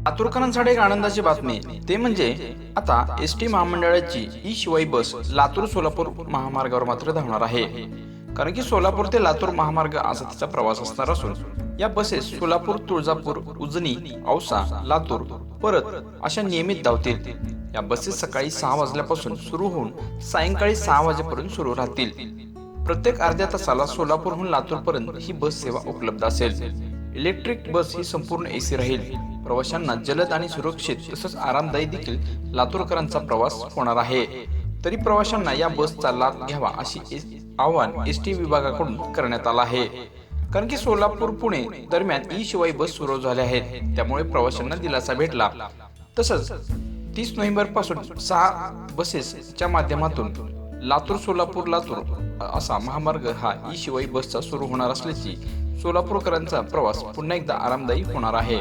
लातूरकरांसाठी एक आनंदाची बातमी. ते म्हणजे आता एस टी महामंडळाची ई शिवाई बस लातूर सोलापूर महामार्गावर मात्र धावणार आहे. कारण की सोलापूर ते लातूर महामार्ग असा तिचा प्रवास असणार असून या बसेस सोलापूर तुळजापूर उजनी औसा लातूर परत अशा नियमित धावतील. या बसेस सकाळी सहा वाजल्यापासून सुरू होऊन सायंकाळी सहा वाजेपर्यंत सुरू राहतील. प्रत्येक अर्ध्या तासाला सोलापूरहून लातूरपर्यंत ही बस सेवा उपलब्ध असेल. इलेक्ट्रिक बस ही संपूर्ण एसी राहील. प्रवाशांना जलद आणि सुरक्षित तसंच आरामदायी देखील लातूरकरांचा प्रवास होणार आहे. तरी प्रवाशांना या बसचा लाभ घ्यावा अशी आव्हान एस टी विभागाकडून करण्यात आलं आहे. कारण की सोलापूर पुणे दरम्यान ई शिवाय बस सुरू झाल्या आहेत. त्यामुळे प्रवाशांना दिलासा भेटला. तसंच तीस नोव्हेंबरपासून सहा बसेसच्या माध्यमातून लातूर सोलापूर लातूर असा महामार्ग हा ई शिवाय बसचा सुरू होणार असल्याची सोलापूरकरांचा प्रवास पुन्हा एकदा आरामदायी होणार आहे.